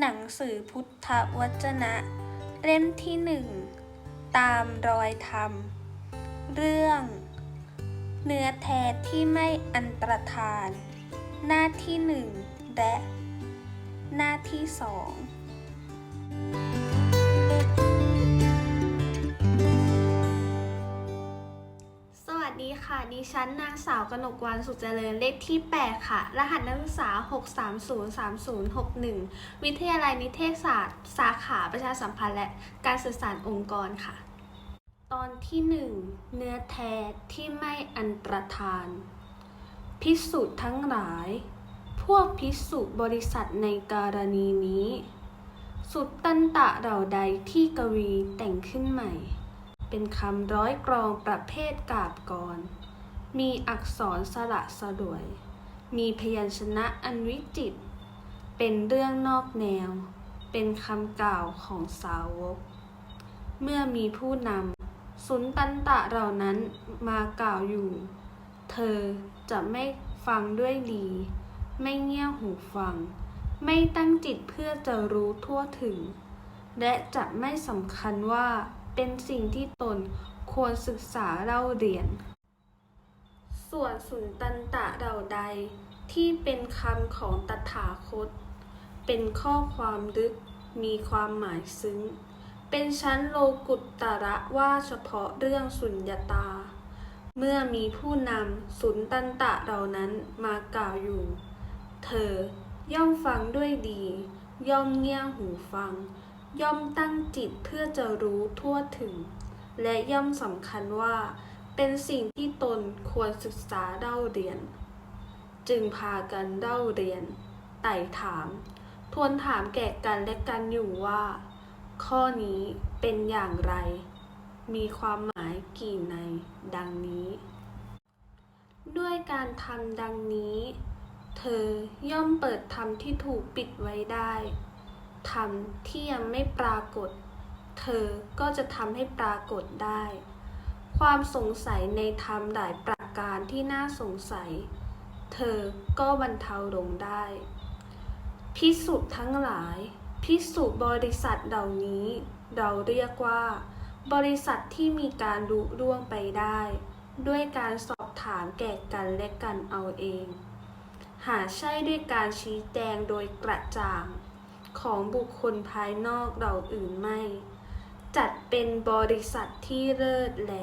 หนังสือพุทธวจนะ เล่มที่หนึ่ง ตามรอยธรรม เรื่อง เนื้อแท้ที่ไม่อันตรธาน หน้าที่หนึ่งและ หน้าที่สอง ดีค่ะ ดิฉันนางสาวกนกวรรณสุขเจริญเลขที่ 8 ค่ะ รหัสนักศึกษา 6303061 วิทยาลัยนิเทศศาสตร์ สาขาประชาสัมพันธ์และการสื่อสารองค์กรค่ะ ตอนที่ 1 เนื้อแท้ที่ไม่อันตรธาน พิสูจน์ทั้งหลาย พวกพิสูจน์บริษัทในการณีนี้ สุดตันตะเหล่าใดที่กวีแต่งขึ้นใหม่ เป็นคำร้อยกรองประเภทกาบกร มีอักษรสระสลวย มีพยัญชนะอันวิจิต เป็นเรื่องนอกแนว เป็นคำกล่าวของสาวก เมื่อมีผู้นำสุนตันตะเหล่านั้นมากล่าวอยู่ เธอจะไม่ฟังด้วยดี ไม่เงี่ยหูฟัง ไม่ตั้งจิตเพื่อจะรู้ทั่วถึง และจะไม่สำคัญว่า เป็นสิ่งที่ตนควรศึกษาเล่าเรียน ส่วนสุนตันตะเหล่าใดที่เป็นคำของตถาคต เป็นข้อความลึกมีความหมายซึ้ง เป็นชั้นโลกุตตระว่าเฉพาะเรื่องสุญญตา เมื่อมีผู้นำสุนตันตะเหล่านั้นมากล่าวอยู่ เธอย่อมฟังด้วยดี ย่อมเงี่ยหูฟัง ย่อมตั้งจิตเพื่อจะรู้ทั่วถึง และย่อมสำคัญว่า เป็นสิ่งที่ตนควรศึกษาเล่าเรียน จึงพากันเล่าเรียน ไต่ถาม ทวนถามแก่กันและกันอยู่ว่า ข้อนี้เป็นอย่างไร มีความหมายกี่ในดังนี้ ด้วยการทำดังนี้ เธอย่อมเปิดธรรมที่ถูกปิดไว้ได้ ธรรมที่ยังไม่ปรากฏ เธอก็จะทำให้ปรากฏได้ ความสงสัยในธรรมหลายประการที่น่าสงสัย เธอก็บรรเทาลงได้ พิสุทธ์ทั้งหลาย พิสุบริษัทเหล่านี้ เราเรียกว่า บริษัทที่มีการรู้ร่วงไปได้ ด้วยการสอบถามแก่กันและกันเอาเอง หาใช่ด้วยการชี้แจงโดยกระจ่าง ของบุคคลภายนอกเราอื่นไม่ จัดเป็นบริษัทที่เลิศแล